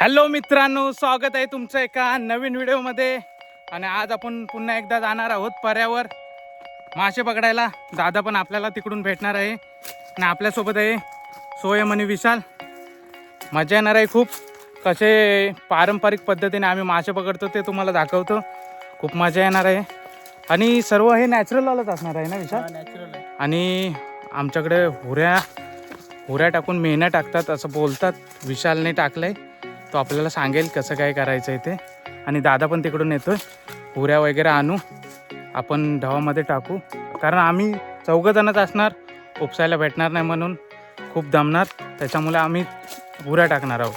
Hello मित्रांनो स्वागत आहे तुमचं एका नवीन व्हिडिओमध्ये. आणि आज आपण पुन्हा एकदा जाणार आहोत पर्यावर. मासे पकडायला दादा पण आपल्याला तिकडून भेटणार आहे. आणि आपल्यासोबत आहे सोयम आणि विशाल. मजा येणार आहे खूप. कसे पारंपरिक पद्धतीने आम्ही मासे पकडतो ते तुम्हाला दाखवतो. खूप मजा येणार आहे. आणि सर्व हे नॅचरलवालंच असणार आहे ना विशाल? नॅचरल आहे. आणि आमच्याकडे हुऱ्या हुऱ्या टाकून मेहन्या टाकतात असं बोलतात. विशालने टाकलंय. तो आपल्याला सांगेल कसं काय करायचं आहे ते. आणि दादा पण तिकडून येतो आहे हुऱ्या वगैरे आणू. आपण ढवामध्ये टाकू. कारण आम्ही चौघंजणच असणार. उपसायला भेटणार नाही म्हणून खूप दमणार. त्याच्यामुळे आम्ही हुऱ्या टाकणार आहोत.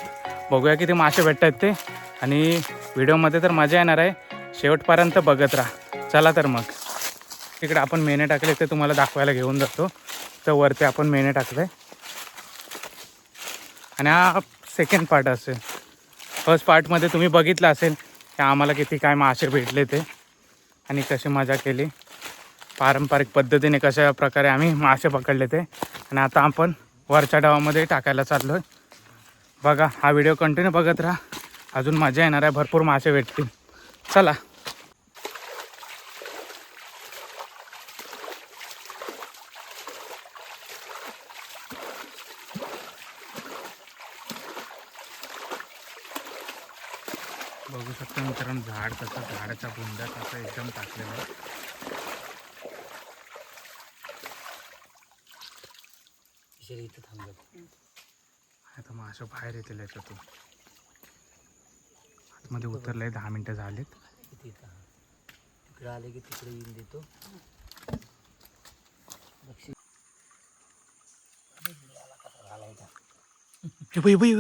बघूया किती मासे भेटत आहेत ते. आणि व्हिडिओमध्ये तर मजा येणार आहे. शेवटपर्यंत बघत राहा. चला तर मग. तिकडे आपण मेने टाकले ते तुम्हाला दाखवायला घेऊन जातो. तर वरती आपण मेने टाकले आणि हा सेकंड पार्ट असेल. फर्स्ट पार्टमध्ये तुम्ही बघितलं असेल की आम्हाला किती काय मासे भेटले ते आणि कशी मजा केली. पारंपरिक पद्धतीने कशा प्रकारे आम्ही मासे पकडले ते. आणि आता आपण वरच्या डावामध्ये टाकायला चाललो आहे बघा हा व्हिडिओ कंटिन्यू बघत राहा. अजून मजा येणार आहे भरपूर मासे भेटतील. चला बघू शकता मित्रांनो झाड कसं झाडाच्या बुंदा कसं एकदम टाकलेलं आहे किशोरी इथं थांबलो आता मग असं बाहेर येतील याच्यातून आतमध्ये उतरलंय दहा मिनटं झालेत. तिकडे आले की तिकडे येऊन देतो.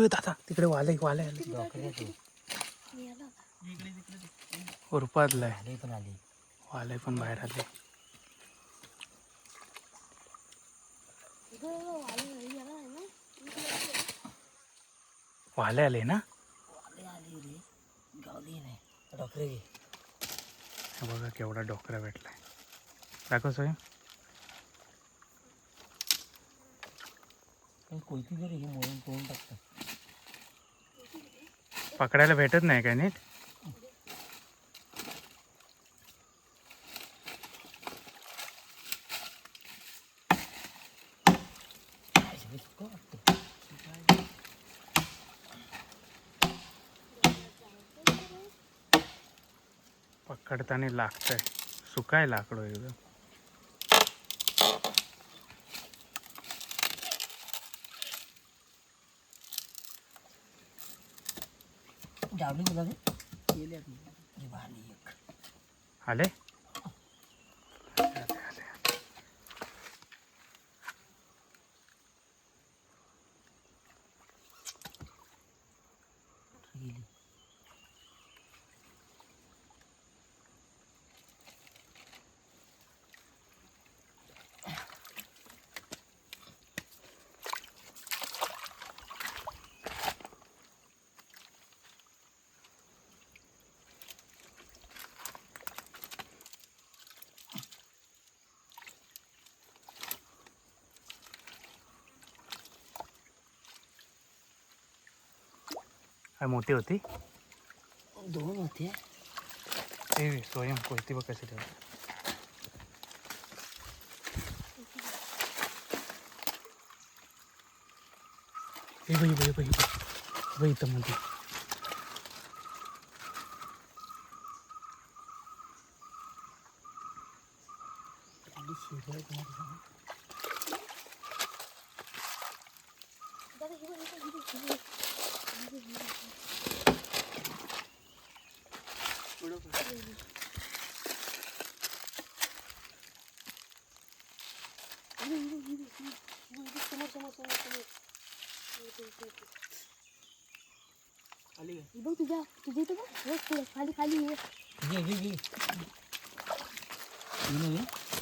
दादा तिकडे वाले वाले आले डॉक्टर तू उरपातलाय आले पण आली. वाले पण बाहेर आले. वाले आले ना? आले आले रे. गावली नाही डॉक्टर घे. बघा केवढा डोकरा भेटलाय. दाखव पण कोणती जरी हे मोडून करून टाकतं पकडायला भेटत नाही काय नीट अशी सुका वाटतं पकडताना लागतंय. सुकाय लाकडं एकदम. आले गेली काय मोठी होती? दोन होते. ते स्वयं कोयती बघ कशी ठेव हे बाई बाई बाई बाई इथं मध्ये आणि शिरवाय कोणाला सांग आली का बघ तुझ्या तुझ्या इथं बघ बघ पुढं खाली खाली ये.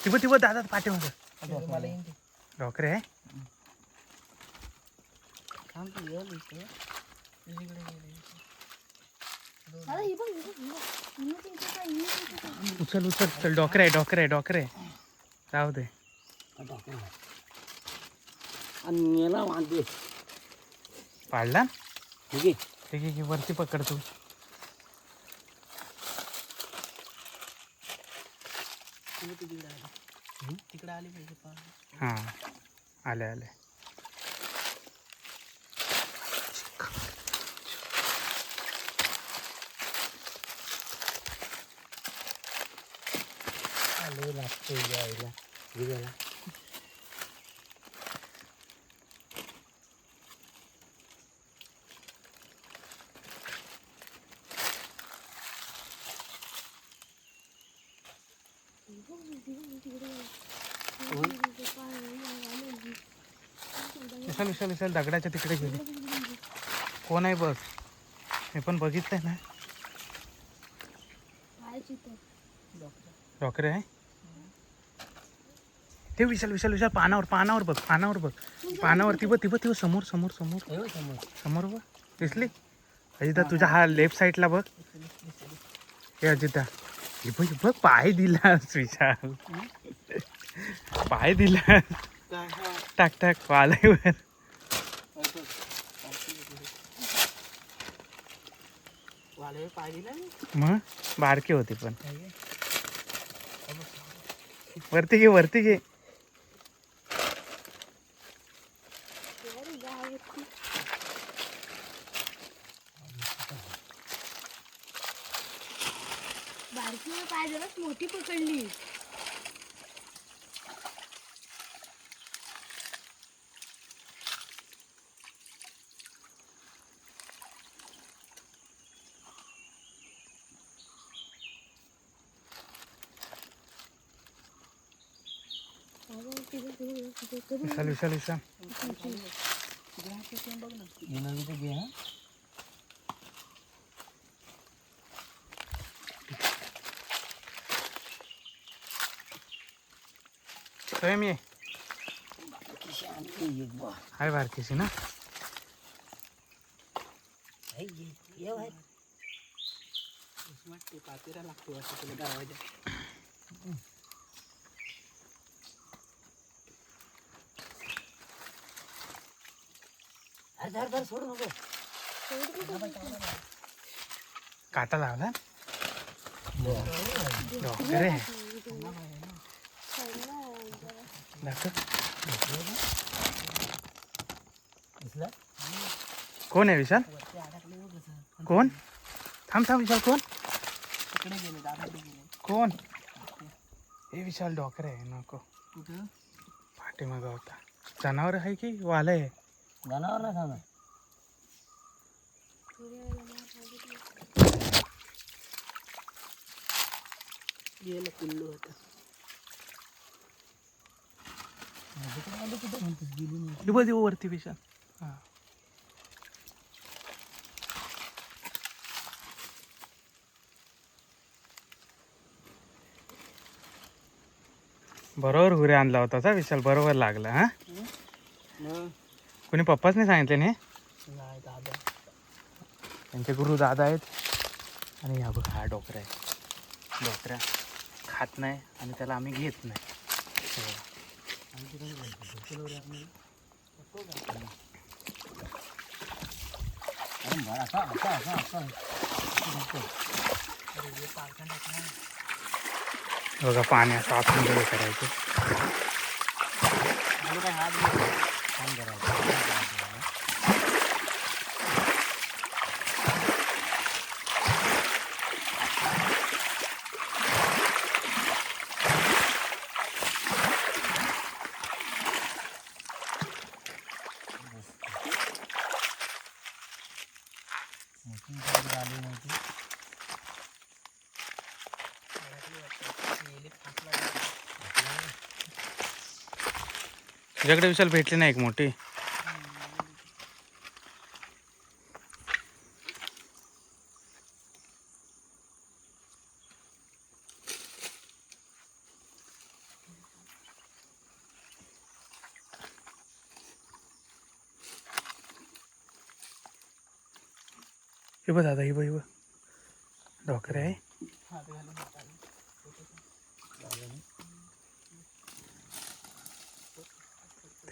तिबं दादा. डॉक्टर आहे. दादा हे बघ हे बघ, हे बघ. हिंगचं इथं काय, हिंगचं इथं काय. उचल उचल चल डॉक्टर आहे डॉक्टर आहे डॉक्टर आहे राहू दे हा. आणि याला वांदे पाडला ठीक आहे ठीक आहे वरती पकड तू तिकडे आली पाहिजे हां आले. आले आले लागतो यायला विशाल विशाल विशाल दगडाच्या तिकडे गेली. कोण आहे बघ? मी पण बघितलंय ना. डॉक्टर आहे? ते विशाल विशाल विशाल पानावर पानावर बघ पानावर बघ. पानावर ती बघ ती बघ ती बघ समोर समोर समोर. हो समोर. समोर बघ. दिसली? अजिता तुझ्या हा लेफ्ट साईडला बघ. हे अजिता. हे बघ बघ पाय दिला विशाल. पाय दिला. टाक टाक वालायवर वाले मग बारकी होती पण. वरती घे वरती घे. बारकी पाय जराच मोठी पकडली. विशाल विशाल विशाल. विनोदीचं घे स्वयं ये हाय बारकीशी ना आई ये ये भाई उस्मात ते पातेरा लागतो असं तुला दरवाजा अरे धर धर सोड नको काटा लावला डॉक्टर आहे दाखव कोण आहे विशाल कोण थांब थांब विशाल कोण कोण हे विशाल डॉक्टर आहे नको पाठीमागं होता जनावर आहे की वाला आहे जनावर ना गेलं पिल्लू होतं कुठं म्हणतेस गेली नाही हे बघ वरती विशाल हां. बरोबर हुरे आणला होता का विशाल बरोबर लागला हा? कोणी पप्पाच नाही सांगितले नाही? नाही दादा. त्यांचे गुरु दादा आहेत. आणि हा बघ हा डोकरा आहे. डोकऱ्या खात नाही आणि त्याला आम्ही घेत नाही. असा असा असा असा बघा पाणी असं आपण वगैरे करायचं. काय? हात करायचं. तुझ्याकडे विशाल भेटली नाही एक मोठी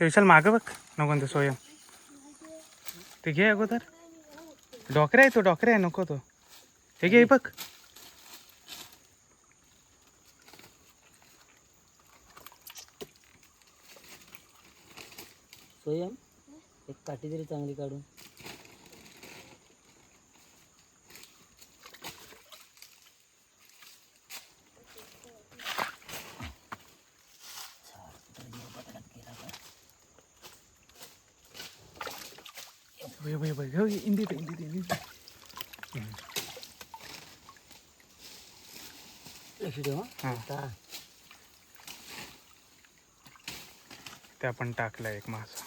ते मागं बघ नको ते स्वयं ते घे अगोदर. डॉकरे आहे तो डॉकरे आहे नको तो. हे घे बघ. स्वयं एक काठी तरी चांगली काढून हे बघ, हे बघ, हे बघ, इंदीत आहे, इंदीत आहे, इंदीत आहे. लक्ष ठेवा हा. आता. त्या पण टाकला एक मासा.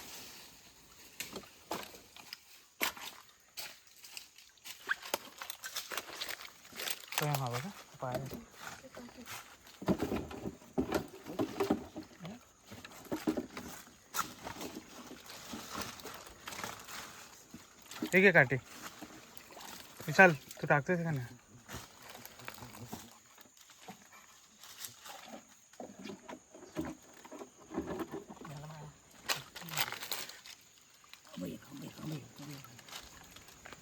हा बघा पाय ठीक आहे काटे विशाल तू टाकतोय का नाही बाई, बाई, बाई, बाई.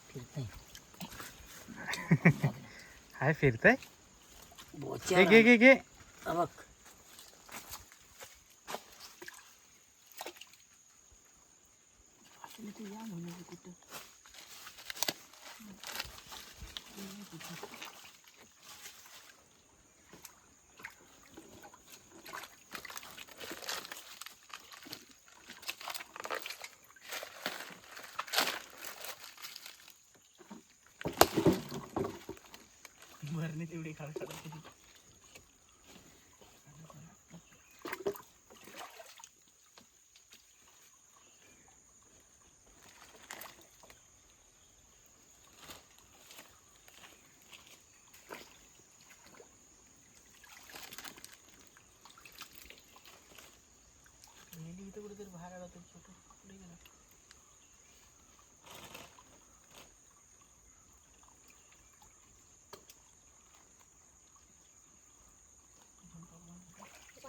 फिरतंय हाय फिरतय? घे घे घे. बघ.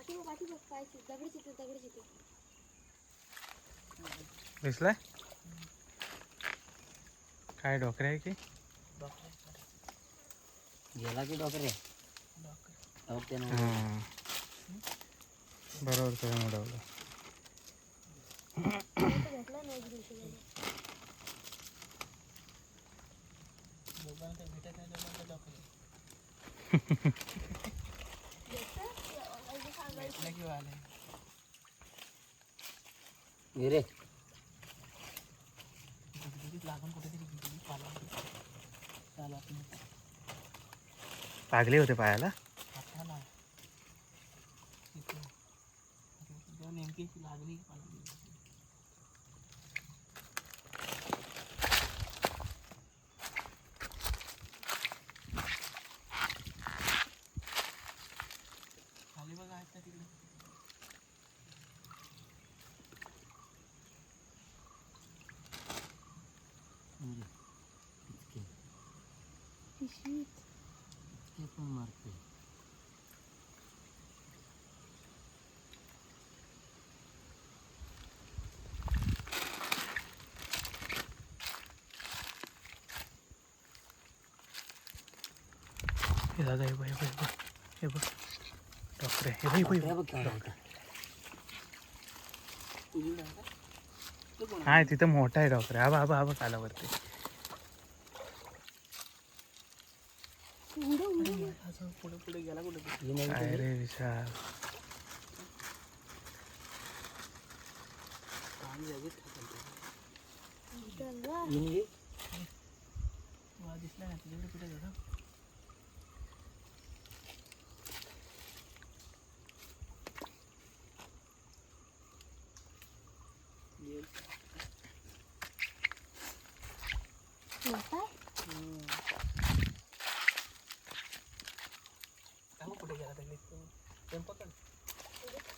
पाठी बघ पाठी बघ दिसलाय? काय डोकऱ्या आहे की? गेला की डॉक्टर हो, हां. बरोबर तुला उडवलं भेटला नाही एक दिवशी घे रे. लागले होते पायाला म्हणजे इतके पिशवीत इतके पण मारते हे दादा हे बघ हे बघ हे बघ बघ. डॉक्टर हे बघ हे बघ, हे हे बघ बघ तिथं मोठा आहे डॉक्टर. हा बा हा बा आला वरती उडव उडव हे नाही काय रे विशाल दगड येऊन घे मोठा आहे?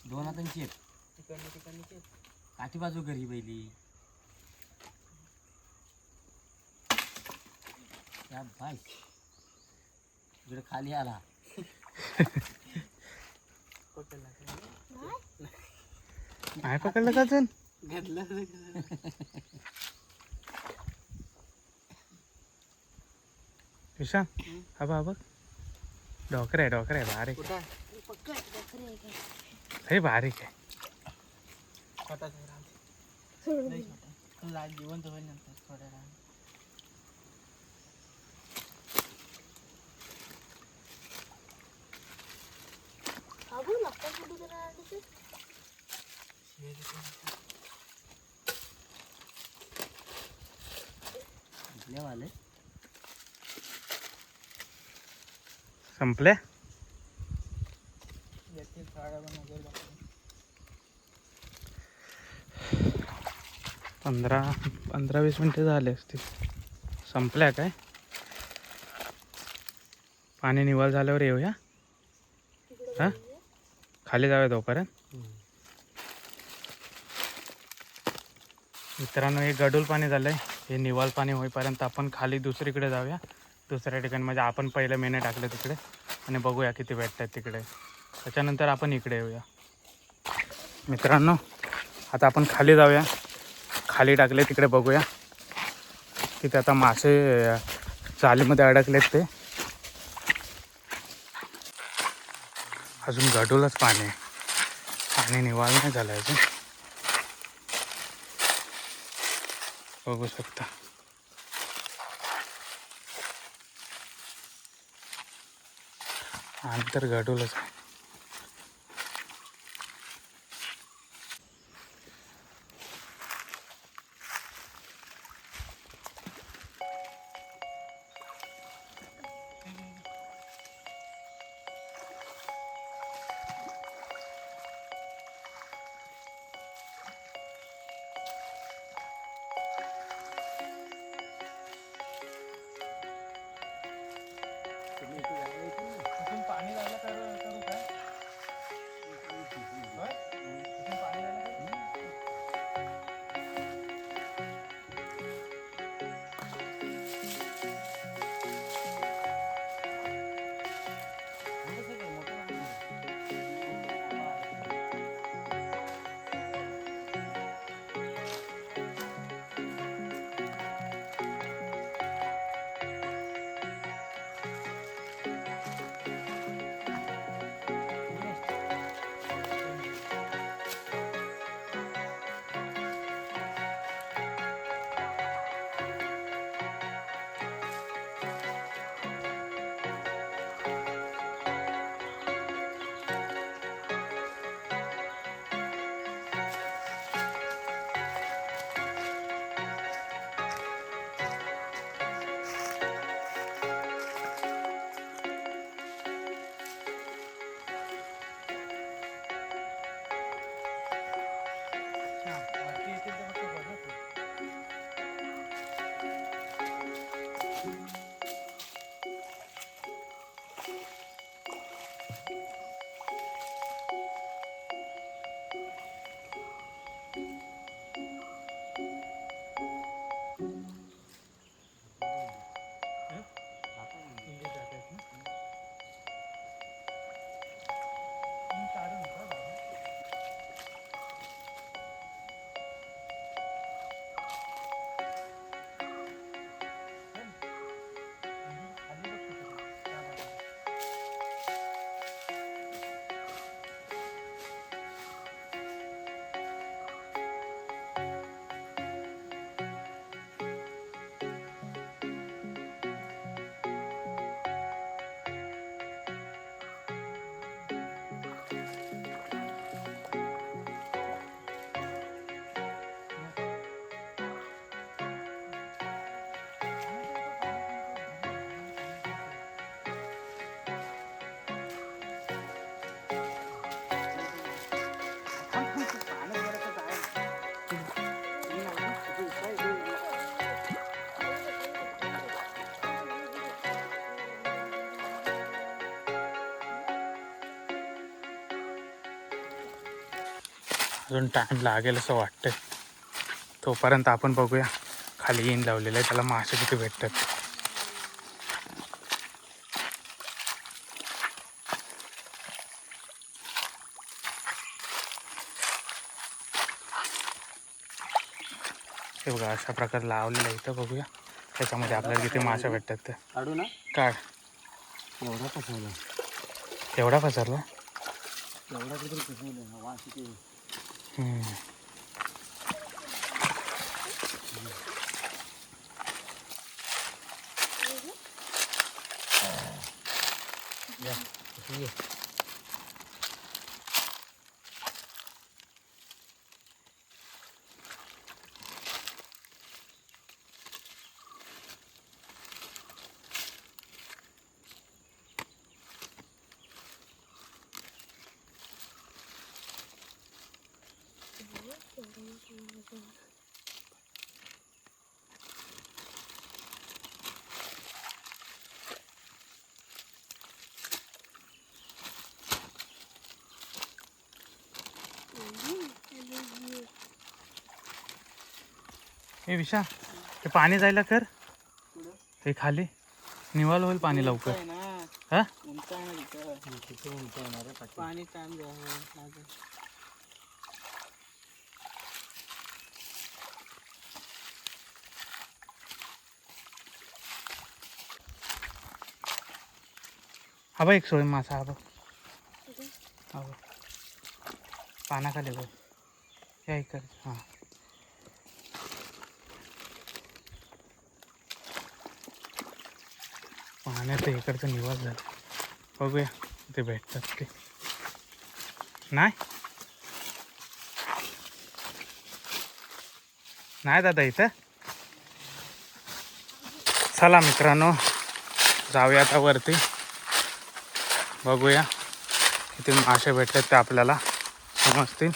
दोन हातांची आहेत काठी बाजू घरी बैली. त्या बाय इकडे खाली आला. नाही नाही पकडलं का अजून? विशाल हा बघ हा बघ डॉकर आहे. डॉकर आहे कुठं आहे? हे बारीक आहे छोटाच आहे राहते. सोडून लई दे. छोटा आहे. तो ला- जिवंत होईल नंतर थोड्या वेळाने. हा? संपल्या येतील थोड्या वेळाने वगैरे दाखवून. पंधरा पंधरा वीस मिनटं झाले असतील. संपल्या काय? पाणी निवळ झाल्यावर येऊया? हां? खाली जाऊया तोपर्यंत? मित्रांनो हे गडूल पाणी झालंय. हे निवाल पाणी होईपर्यंत आपण खाली दुसरीकडे जाऊया. दुसऱ्या ठिकाणी म्हणजे आपण पहिलं मेने टाकलं तिकडे. आणि बघूया किती भेटतात तिकडे. त्याच्यानंतर आपण इकडे येऊया. मित्रांनो आता आपण खाली जाऊया. खाली टाकले तिकडे बघूया. तिथे आता मासे चालीमध्ये अडकलेत ते. अजून गडूलच पाणी आहे. पाणी निवाळ नाही झालं अजून. बघू शकता. आणि तर गडूलच आहे. अजून टाइम लागेल असं वाटतंय. तोपर्यंत आपण बघूया. खाली येईन लावलेलं आहे. त्याला मासे किती भेटतात. हे बघा अशा प्रकारे लावलेलं आहे इथं बघूया. त्याच्यामध्ये आपल्याला किती मासे भेटतात ते. काढू ना. काढ एवढा पसरला. एवढा कुठे 嗯。ए विशा ते पाणी जायला कर. ते खाली. निवाल होईल पाणी लवकर. हा? पाणी हा बघ एक सोय मासा हा बघ हा बघ पानाखाली बघ. या इकडे. हां. पाण्यात इकडचं निवास झालं. बघूया ते भेटतात ते. नाही? नाही दादा इथं? चला मित्रांनो जाऊया आता वरती. बघूया. किती मासे भेटलेत ते आपल्याला. समजतील.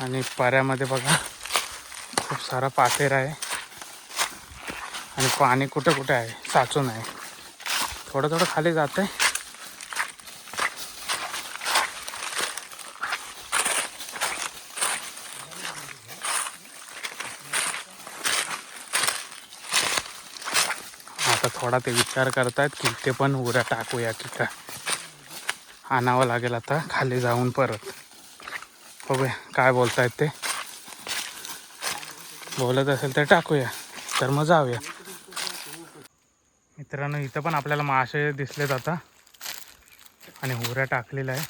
आणि पाऱ्यामध्ये बघा खूप सारा पातेर आहे. आणि पाणी कुठे कुठे आहे? साचून आहे. थोडं थोडं खाली जात आहे आता थोडा ते विचार करतायत की ते पण उऱ्या टाकूया की काय. आणावं लागेल आता खाली जाऊन परत. बघूया काय बोलतायत ते. बोलत असेल तर टाकूया तर मग जाऊया. मित्रांनो इथं पण आपल्याला मासे दिसलेत आता. आणि हुऱ्या टाकलेल्या आहे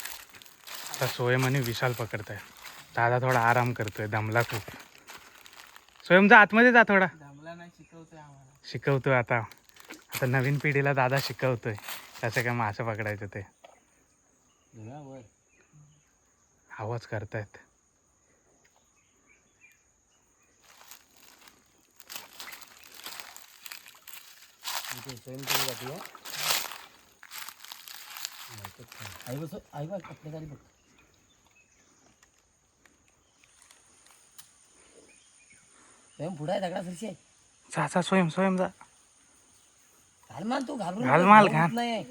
आता सोयम आणि विशाल पकडत आहे दादा थोडा आराम करतोय दमला खूप. स्वयं जा आतमध्ये जा थोडा. दामला नाही शिकवतोय आम्हाला. शिकवतोय आता. आता नवीन पिढीला दादा शिकवतोय. कसं काय मासे पकडायचं ते. आवाज करतायत. आई बस आई बघ. स्वयं पुढे दगडा सरशी जा स्वयं स्वयं जा. घाल माल तू घाबरून घाल नको, माल, जाऊ घाल. नाही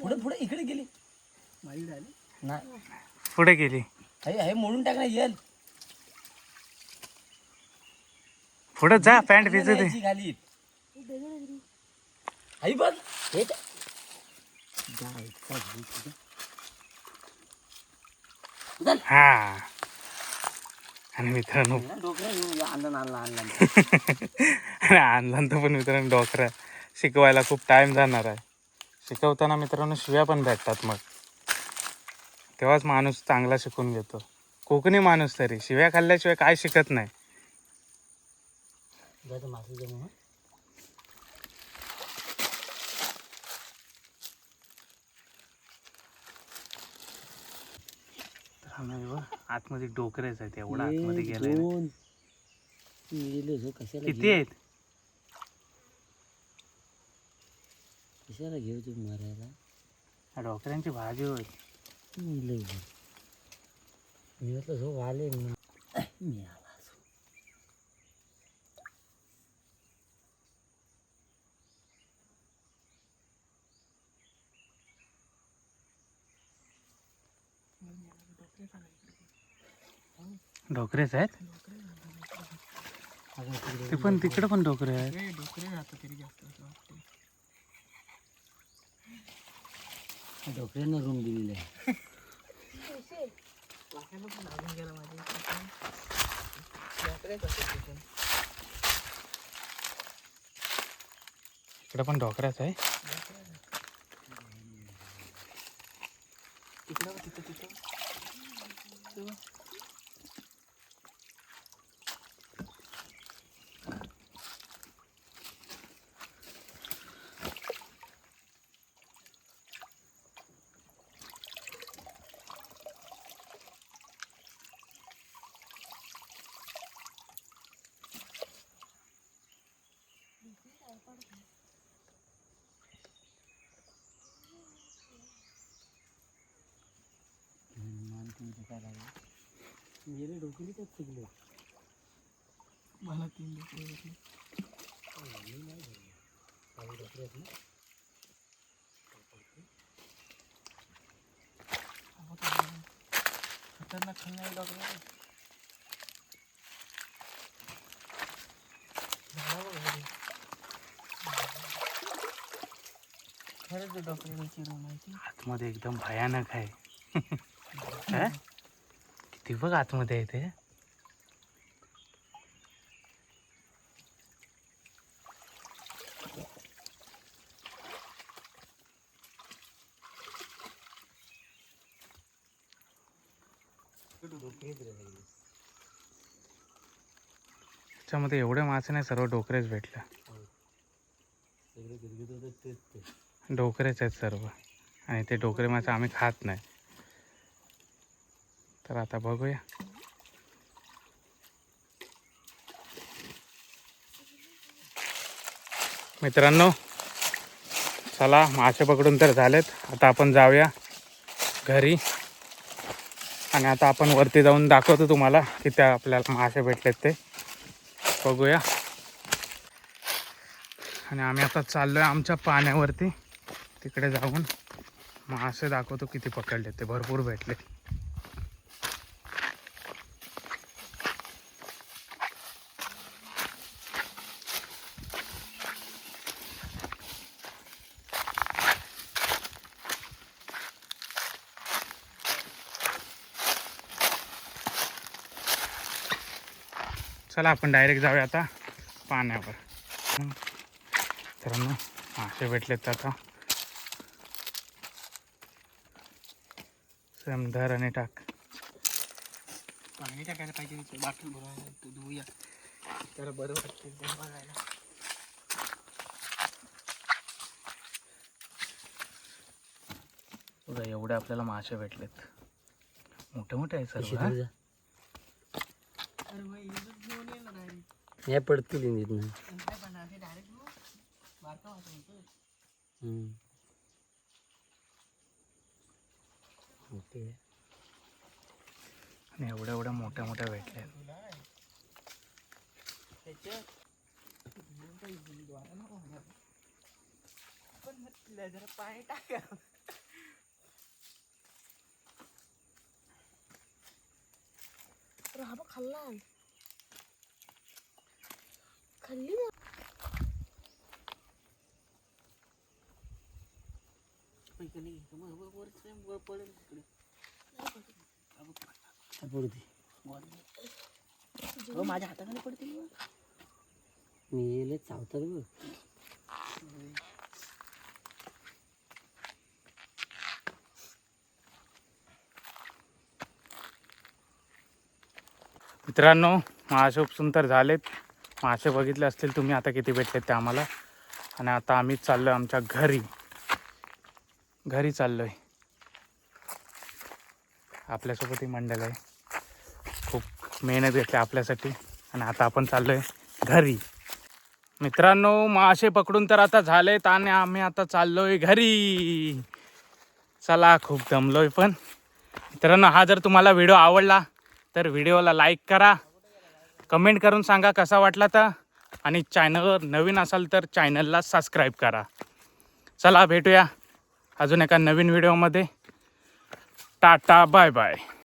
पुढे पुढे इकडे गेली. नाही. पुढे गेली. आई हे मोडून टाक ना येल. पुढे जा पॅन्ट भिजू दे. खाली आई बघ हे. हा. आणि मित्रांनो डोकं घेऊन आणलं आणलं आणलं. आणि आणला तर पण मित्रांनो डोकरा शिकवायला खूप टाइम जाणार आहे. शिकवताना मित्रांनो शिव्या पण भेटतात मग. तेव्हाच माणूस चांगला शिकून घेतो. कोकणी माणूस तरी शिव्या खाल्ल्याशिवाय काय शिकत नाही. आतमध्ये डोकरेच आहेत एवढं आतमध्ये कशाला किती? आहेत? कशाला घेऊ तू मारायला? या डोकऱ्यांची भाजी होय. मी म्हटलं झो आले मी आला झो. डोकरेच आहेत? ते पण तिकडे पण डोकरे आहेत. डॉक्टरांना रूम दिलेली आहे. इकडे पण डॉकराच आहे. तिकडं तिथं तिथं. डोकली मला तीन खतरनाक खाल्ला डॉक्टर खरंच डोकल्याने आतमध्ये एकदम भयानक आहे काय? किती बघ आतमध्ये आहे ते त्याच्यामध्ये एवढे मासे नाही सर्व डोकरेच भेटले डोकरेच आहेत सर्व. आणि ते डोकरे मासे आम्ही खात नाही. तर आता बघूया. मित्रांनो चला मासे पकडून तर झालेत. आता आपण जाऊया घरी. आणि आता आपण वरती जाऊन दाखवतो तुम्हाला की त्या आपल्याला मासे भेटलेत ते. बघूया. आणि आम्ही आता चाललो आहे आमच्या पाण्यावरती. तिकडे जाऊन मासे दाखवतो किती पकडले ते. भरपूर भेटले. चला आपण डायरेक्ट जाऊया आता पाण्यावर. मित्रांनो मासे भेटलेत आता. समधर आणि टाक. पाणी टाकायला पाहिजे बाटल भरायला तू धुऊया. तर बरं वाटते बघायला. बघा एवढे आपल्याला मासे भेटलेत. मोठे मोठे आहे सर्व? अरे भाई वाटत होतं हम्म. ओके. आणि एवढ्या एवढ्या मोठ्या मोठ्या भेटल्या. जरा पाणी टाका राहा खाल्ला खाल्ली ना पैका नाही घ्यायचं. मग वर- वरचं वर पडेल तिकडे पडते हो माझ्या हाताखाली पडते मी येले चावतात बघ. मित्रांनो मासे उपसून तर झालेत. मासे बघितले असतील तुम्ही आता किती भेटलेत ते आम्हाला. आणि आता आम्ही चाललो आमच्या घरी. घरी चाललोय. आपल्यासोबत ही मंडळ आहे. खूप मेहनत घेतली आपल्यासाठी. आणि आता आपण चाललोय घरी. मित्रांनो मासे पकडून तर आता झालेत आणि आम्ही आता चाललोय घरी. चला खूप दमलोय पण. मित्रांनो हा जर तुम्हाला व्हिडिओ आवडला तर व्हिडिओला लाईक करा. कमेंट करून सांगा कसा वाटला तर. आणि चॅनलवर नवीन असाल तर चॅनलला सबस्क्राईब करा. चला भेटूया अजून एका नवीन व्हिडिओमध्ये. Tata bye bye.